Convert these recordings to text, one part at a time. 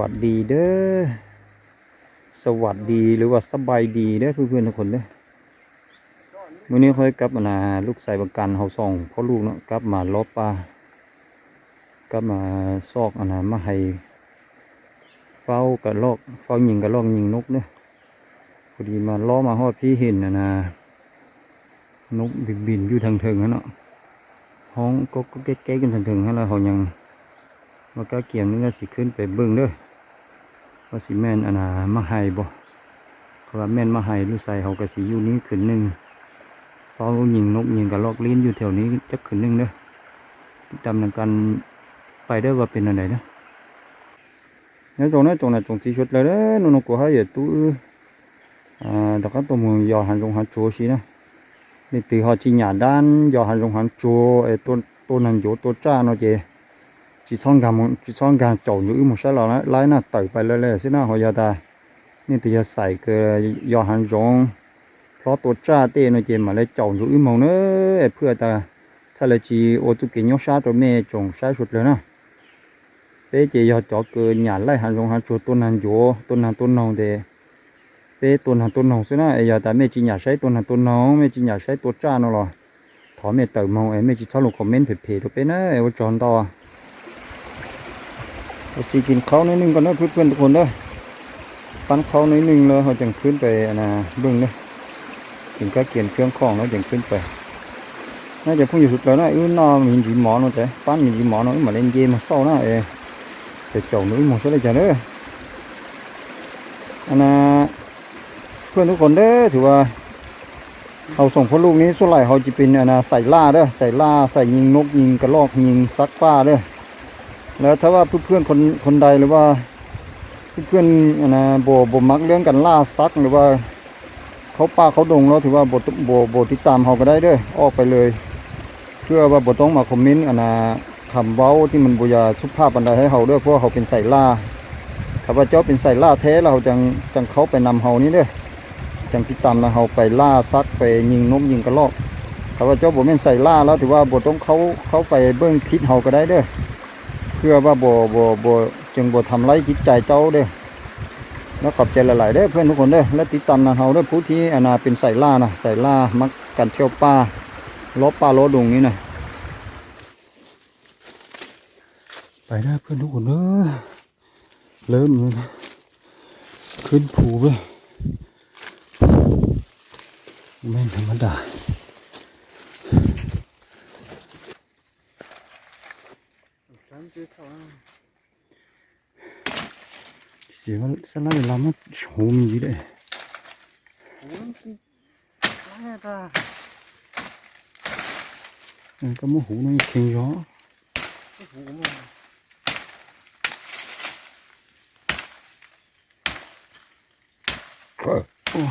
วัสดีเด้อ สวัสดีหรือว่าสบายดีเด้อเพื่อนๆทุกคนเด้อมื้อนี้ค่อยกลับมาลูกใส่บังกันเฮาส่องพ่อลูกเนาะกลับมาลบปลากลับมาซอกอันนั้นมาให้เฝ้ากระลอกเฝ้ายิงกระลอกยิงนกเด้อพอดีมาล้อมาฮอดพี่เห็นนะนะนกบินบินอยู่ทางเทิงนั่นเนาะห้องก็ก็แก๊กๆกันทางเทิงนั่นแล้วเขายังว่าก็เกี่ยมนี่ก็สิขึ้นไปเบิ่งเด้อ ว่าสิแม่นอันน่ะมาให้บ่เพราะว่าแม่นมาให้ลูกใส่เขาก็สิอยู่นี้ขึ้นหนึ่งเพราะว่ายิงนกยิงกระลอกลิ้นอยู่แถวนี้จักขึ้นหนึ่งเด้อติดตามนกันไปเด้ว่าเป็นอันใดเด้อเนี่ยตรงนั้นตรงนั้นตรงที่ชุดเลยเด้อนุ่นกูให้อย่าตู้อ่าดอกก็ตัวมึงยอหันลงหันโจสินะนี่ตีเขาจีหยาด้านยอหันลงหันโจไอ้ตัวตัวนั้นโยตัวจ้าเนาะเจ chỉ xong cả một chỉ xong cả chậu như một số lò lái nó tẩy ไปเลยเลย xin nó hồi giờ ta nên thì giờ xài cái giờ hàng rong เพราะตัวจ้าเต้นาะเจมาเลย chậu như mong nữa เพื่อตาถ้าเลจีโอตุกินยชาตัวแม่จงใช้สุดเลยนะเป้เจยอจอเกินหยาไล่หันรงหันจุดตัวนันโยตัวนั้นตัวน้องเดเป้ตัวนั้นตัวน้องซินะ เอยาแต่แม่จีกใช้ตัวนั้นตัวน้องแม่จีอยาใช้ตัวจ้าเนาหนต์เผ็ดๆตัวเป้นะเอวจอนต่อเราสีกินข้าวนิดนึงก่อนนะเพื่อนๆทุกคนเด้อปั้นเขาวนิดนึงแล้วเราจึงขึ้นไปอันะเบื้องเด้อถึงก็เกียนเครื่องของแล้วจึงขึ้นไปน่าจะพูดอยู่สุดแล้วนะอื้อนอมีจีหมอนาะจ๊ะปั้นมีจีหมอนมาเล่นเกมมาเศร้านะเอแต่เจ้าหนุ่ยหมดซะเลยจ้ะเด้ออันนะเพื่อนทุกคนเด้อถือว่าเขาส่งพ่อลูกนี้ส่วนใหญ่เขาจะเป็นอันนะใส่ล่าเด้อใส่ล่าใส่ยิงนกยิงกระรอกยิงซักป้าเด้อ แล้วถ้าว่าเพื่อนๆคนคนใดหรือว่าเพื่อนๆนะโบโบมักเรื่องกันล่าซักหรือว่าเขาป่าเขาดงแล้วถือว่าโบโบโบติดตามเขาก็ได้เด้วยออกไปเลย เพื่อว่าโบต้องมาคอมเมนต์อันนะคำเว้าที่มันบุยาสุภาพบันไดให้เขาด้วยเพราะเขาเป็นใส่ล่าข้าพเจ้าเป็นใส่ล่าแท้เราจังจังเขาไปนำเขานี้เด้อจังติดตามนะเขาไปล่าซักไปยิงนกยิงกระรอกข้าพเจ้าโบเป็นใส่ล่าแล้วถือว่าโบต้องเขาเขาไปเบื้องพิษเขาก็ได้เด้อ เพื่อว่าบ่บ่บ่จึงบ่ทำไรจิตใจเจ้าเด้อแล้วขอบใจหลายๆเด้เพื่อนทุกคนเด้และติดตามนะเฮาเด้ผู้ที่อนาเป็นใส่ล่านะใส่ล่ามักกันเที่ยวป่าล้อป่าล้อดงนี่นะไปได้เพื่อนทุกคนเด้อเริ่มเลยนะขึ้นภูไปไม่ธรรมดา เสียงสไลด์ลำมันโหมีเลยเออ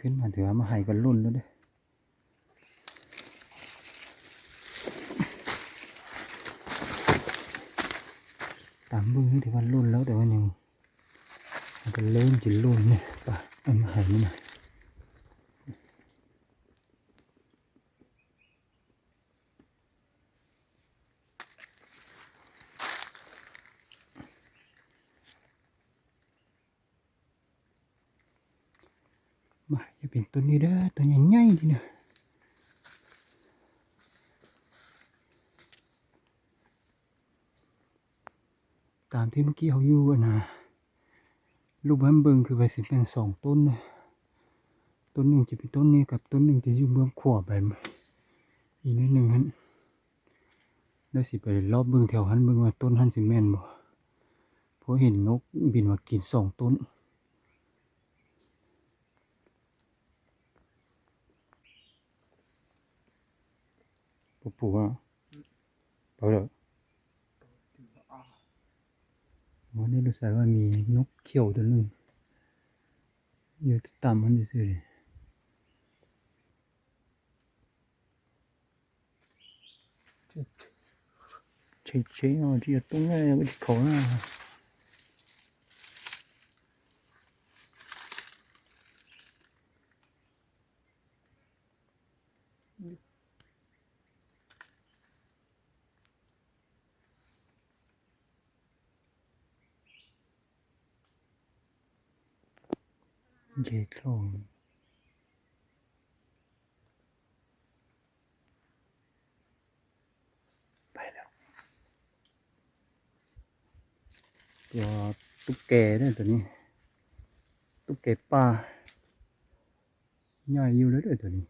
ขึ้นมาถือว่ามาให้กันรุ่นแล้วเด้อตามมือถือว่ารุ่นแล้วแต่ว่ายังมันก็เริ่มจะรุ่นเนี่ยป่ะเอามาให้นี่หน่อย มาจะเป็นตัวนี้เด้อตัวใหญ่ๆทีเนี่ยตามที่เมื่อกี้เขาอยู่นะรูปบ้านเบิงคือไปสิเป็นสองต้นนะต้นหนึ่งจะเป็นต้นนี้กับต้นหนึ่งจะอยู่เบื้องขวาไปอีกนิดหนึ่งฮันแล้วสิไปรอบเบื้องแถวหันเบื้องว่าต้นหันสิแม่นบ่เพราะเห็นนกบินมากินสองต้น ปะปูอะเปล่าเหรอวันนี้รู้สึกว่ามีนกเขียวตัวหนึ่งอยู่ต่ำมันซื่อเลยเฉยเฉยๆอะที่ตร งไหนไม่ได้เขาหน้าเย่โคลงไปแล้ว ตัวตุ๊กแกเนี่ยตัวนี้ ตุ๊กแกป่าใหญ่อยู่แล้วด้วยตัวนี้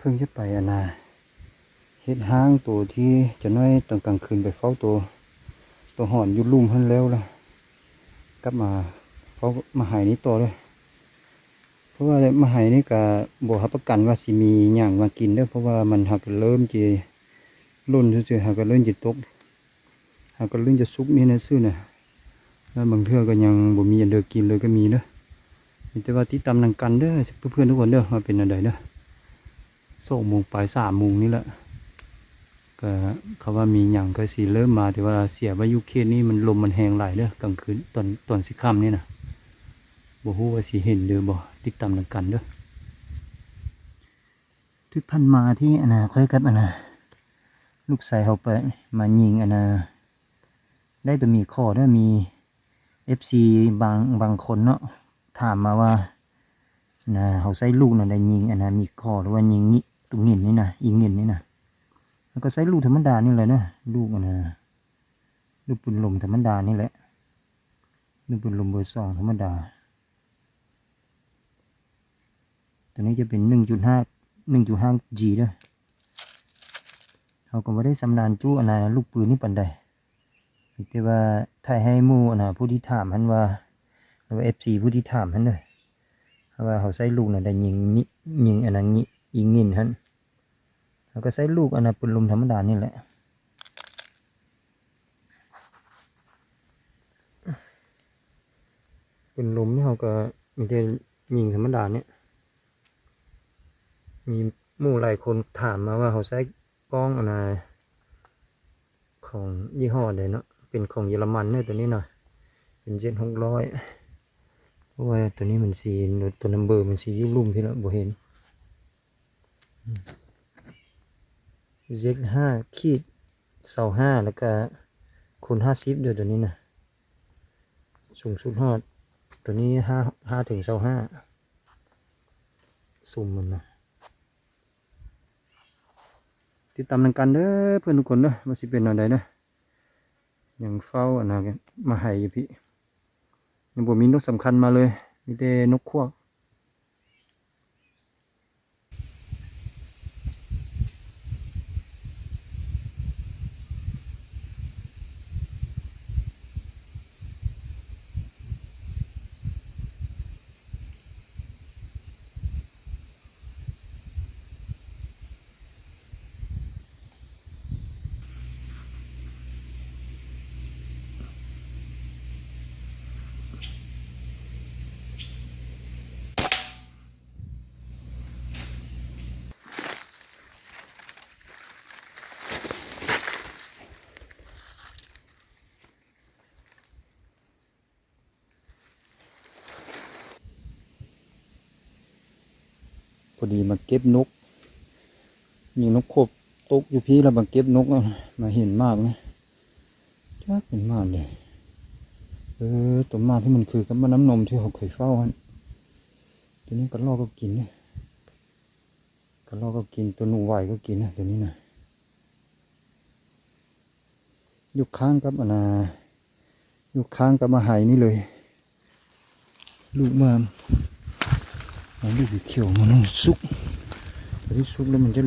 เพิ่งจะไปอนนาเฮ็ดห้างตัวที่จะน้อยตอนกลางคืนไปเฝ้าตัว ตัวหอนยู่ลุ่มเพิ่นแล้วล่ะกลับมาเพราะมาหายนี้ต่อเลยเพราะว่ามาหายนี่ก็บ่รับประกันว่าสิมีหยังมากินเด้อเพราะว่ามันหักเริ่มจะล่นซื่อๆหักก็เริ่มจะตกหักก็เริ่มจะสุกนี่นะซื่อน่ะแล้วบางเทื่อก็ยังบ่มีอันเดอกินเลยก็มีเด้อมีแต่ว่าที่ตำนังกันเด้อเพื่อนๆทุกคนเด้อว่าเป็นอันใดเด้อ สองโมงปลายสามโมงนี่แหละก็เขาว่ามีอย่างก็สีเริ่มมา แต่ว่าเสียว่ายุเคสนี่มันลมมันแหงไหลเด้อกลางคืนตอนตอนสิค่ำนี่นะบ่ฮู้ว่าสิเห็นเด้อบ่ติดตามนำกันเด้อทุกพันมาที่อนาค่อยกับอนาลูกชายเขาไปมายิงอนาได้แตัวมีข้อเด้อมี FC บางบางคนเนาะถามมาว่านะเขาใส่ลูกน่ะได้ยิงอนนามีข้อหรือว่ายิงนี่ ตรงนี้นี่นะยิงเงินนี่นะแล้วก็ใช้ลูกธรรมดานี่แหละนะลูกนะลูกปืนลมธรรมดานี่แหละลูกปืนลมเบอร์สองธรรมดาตัวนี้จะเป็นหนึ่งจุดห้าหนึ่งจุดห้าจีด้วยเขาก็ไม่ได้สำนานจู้อะนะลูกปืนนี่ปันใดแต่ว่าถ่ายให้มูอนะผู้ที่ถามหันว่าหรือว่าเอฟซีผู้ที่ถามหันเลยว่าเขาใช้ลูกน่ะได้ยิงนิยิงอันนั้นยิ ยิงินหันแล้วก็ใช้ลูกอนนั้นปืนลมธรรมดานี่แหละปืนลมนี่เขาก็มีแต่ยิงธรรมดาเนี่ยมีหมู่หลายคนถามมาว่าเขาใช้กล้องอันไหนของยี่ห้อใดเนาะเป็นของเยอรมันเนี่ยตัวนี้หน่อยเป็นเจ็ดหกร้อยเพราะว่าตัวนี้มันสีตัวนัมเบอร์มันสียุ่ลุ่มที่เราบ่เห็น z ห้าขีดเสาห้าแล้วก็คูณห้าสิบเดี๋ยวตัวนี้นะสูงสุดฮอด ตัวนี้ห้าห้าถึงเสาห้าสุ่มมันนะติดตามนังกันเด้อเพื่อนทุกคนเด้อว่าสิเป็นอะไรเด้อยังเฝ้าอันนั้นมาให้อยู่พี่ยังบ่มีนกสำคัญมาเลย มีแต่นกควก พอดีมาเก็บนก มีนกขบตกอยู่พี่แล้วมาเก็บนกอะมาเห็นมากนะจักเห็นมากเลยเออตัวมาที่มันคือกับมันน้ำนมที่เขาเคยเฝ้าฮะตัวนี้กระรอกก็กินเนี่ยกระรอกก็กินตัวหนูไหวก็กินนะตัวนี้นะอยู่ข้างกับอนนาอยู่ข้างกับมาหายนี่เลย ลูกมาม มันลูกสีเขียวมันต้องสุกแต่ที่สุกแล้วมันจะ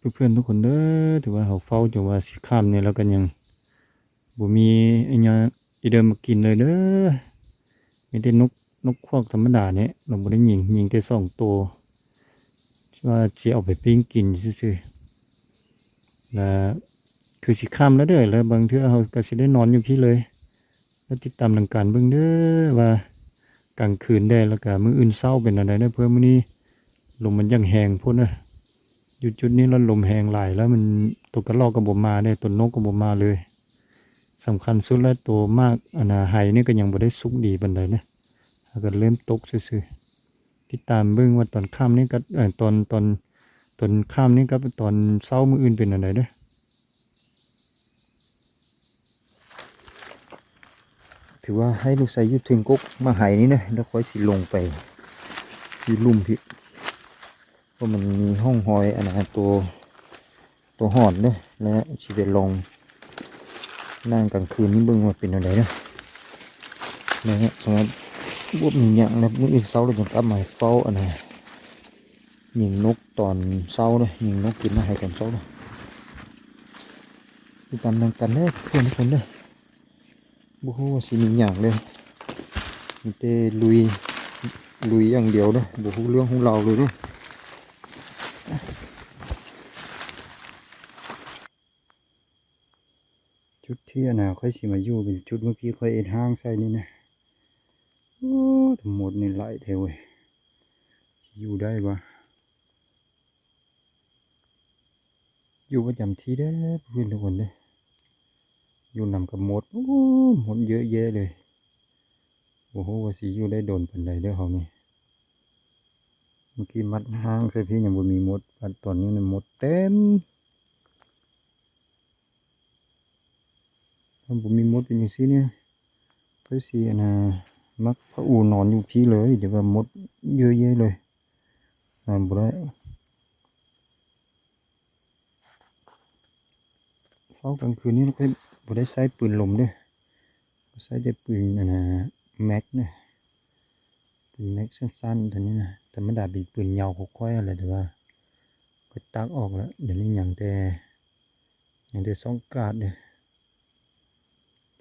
เพื่อนๆทุกคนเด้อถือว่าเขาเฝ้าจนว่าสิข้ามเนี่ยแล้วกันยังบ่มีไอ้เนี้ยอีเดิมมากินเลยเด้อมีแต่นกนกควักธรรมดาเนี่ยเราบ่ได้ยิงยิงแต่สองตัวที่ว่าจะเอาไปปิ้งกินซื่อๆแล้วคือสิข้ามแล้วเด้อแล้วบางเทื่อเขาก็สิได้นอนอยู่พี่เลย แล้วติดตามดังการเบิ่งเด้อว่ากลางคืนได้แล้วก็มื้ออื่นเช้าเป็นอะไรเด้เพื่อมื้อนี้ลมมันยังแหงพุ่นนะ อยู่จุดนี้แล้วลมแหงไหลแล้วมันตกกระลอกกระบมาได้ต้นนกกระบมาเลยสำคัญสุดแล้วตัวมากอนาไฮนี่ก็ยังบ่ได้สุกดีปานใดนะถ้าก็เริ่มตกซื่อๆติดตามเบิ่งว่าตอนค่ำนี่ก็เออตอนตอนตอนค่ำนี่กับตอนเช้ามืออื่นเป็นอันใดเด้อถือว่าให้ลูกใส่ยู่ถึงกุกมาไห้นี่นะแล้วค่อยสิลงไปที่ลุ่มพี่ ราะมันมีห้องหอยอันนั้นตัวตัวหอนเด้อและสิได้ลงนั่งกลางคืนนี่เบิ่งว่าเป็นอะไรนะนะฮะสำหรับบวบมีอย่างนะมื้ออื่นเช้าเราจะกลับมาเฝ้าอันนะยิงนกตอนเช้าเลยยิงนกกินมาให้ตอนเช้าเลยติดตามนำกันเลยเพื่อนทุกคนเลยบุฮู้ว่าสิมีอย่างเลยมีแต่ลุยลุยอย่างเดียวเลยบุฮู้เรื่องของเราเลยเด้อ จุดที่อันน่ะค่อยสิมาอยู่เป็นจุดเมื่อกี้ค่อยเอ็ดห้างใส่นี่นะโอ้ทั้งหมดนี่ไหลเทวอยู่ได้ปะอยู่ประจำที่ได้เพื่อนทุกคนเลยอยู่นำกับหมดโอ้หมดเยอะแยะเลยโอ้โหว่าสิอยู่ได้โดนปันใดเด้อเขานี่เมื่อกี้มัดห้างใส่พี่ยังบ่มีหมดตอนนี้นี่หมดเต็ม ถ้าผมมีมดเป็นอย่างนี้เนี่ยเพื่อสีนะมักพระอูนอนอยู่พี่เลย เดี๋ยวว่ามดเยอะแยะเลยนอนบ่ได้เฝ้ากลางคืนนี้เราก็บ่ได้ใช้ปืนลมด้วยใช้แต่ปืนนะแม็กเนี่ยปืนแม็กสั้นๆตัวนี้นะธรรมดาเป็นปืนยาวหกค่อยอะไรแต่ว่าก็ตักออกแล้วเดี๋ยวนี้อย่างแต่อย่างแต่สองกาดเนี่ย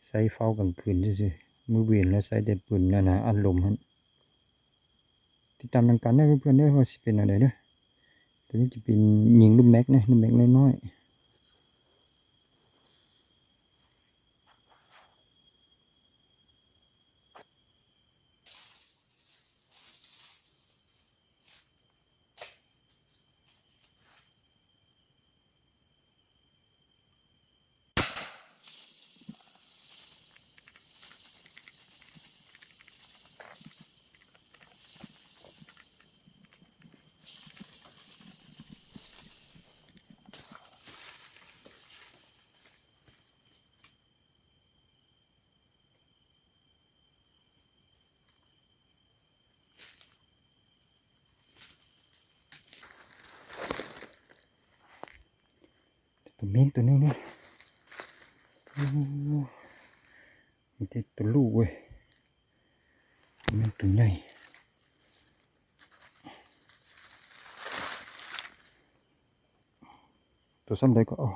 ใส่เฝ้ากลางคืนซื่อๆมือเวียนแล้วใส่แต่ปืนนั่นนะอัดลมฮะติดตามทางการได้เพื่อนๆได้ว่าสิเป็นอะไรเด้อตัวนี้จะเป็นยิงลูกแม็กนะลูกแม็กน้อยๆ เม้นตัวนึงเนี่ยโอ้มีแต่ตัวลูกเว้ยตัวเม้นตัวใหญ่ตัวซ้ำใดก็เอา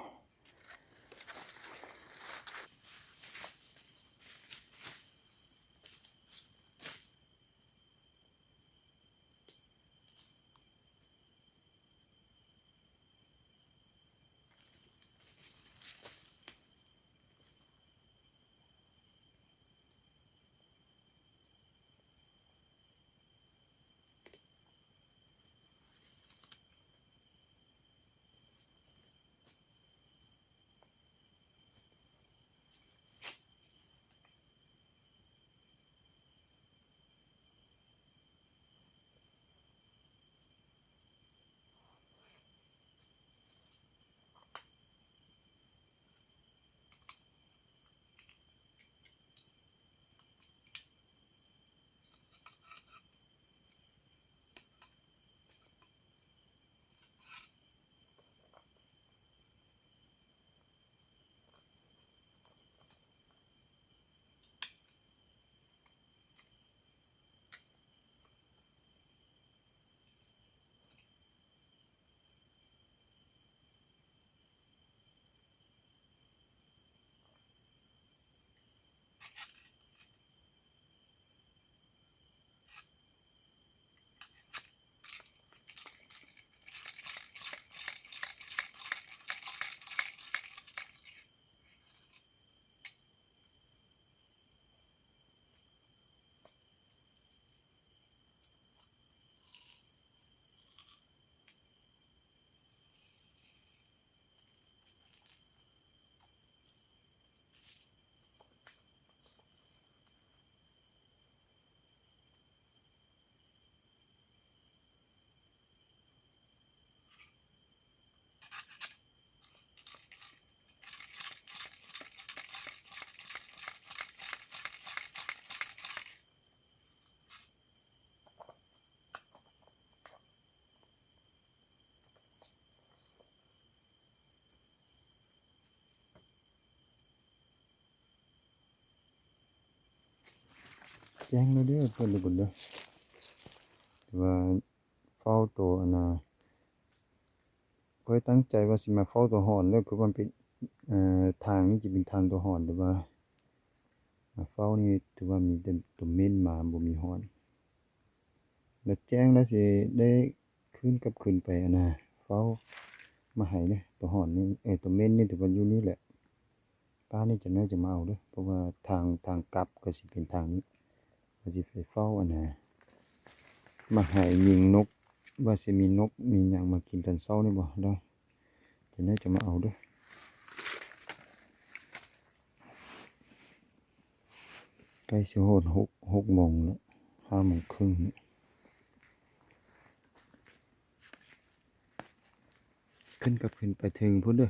จ้งแล้วเด้อเพิ่นทุกคนเด้อแต่ว่าเฝ้าตัวอันน่ะก็ตั้งใจว่าสิมาเฝ้าตัวหอนแล้วคือมันเป็นเอ่อทางนี้จะเป็นทางตัวหอนแต่ว่าเฝ้านี่ถือว่ามีแต่ตัวเม่นมาบ่มีหอน แล้วแจ้งแล้วสิได้ขึ้นกับขึ้นไปอันน่ะเฝ้ามาให้เด้อตัวหอนนี่เอ้ยตัวเม่นนี่ถือว่าอยู่นี่แหละป้านี่จะน่าจะมาเอาเด้อเพราะว่าทางทางกลับก็สิเป็นทางนี้ ก็สิไปเฝ้าอันน่ะมาห้ยิงนก ว่าสิมีนกมีหยังมากินตอนเช้านี่บ่ได้จะน่าจะมาเอาด้อใกล้สิฮอดหกหกโมงแล้วห้าโมงครึ่งขึ้นกับขึ้นไปถึงพุ่นด้อ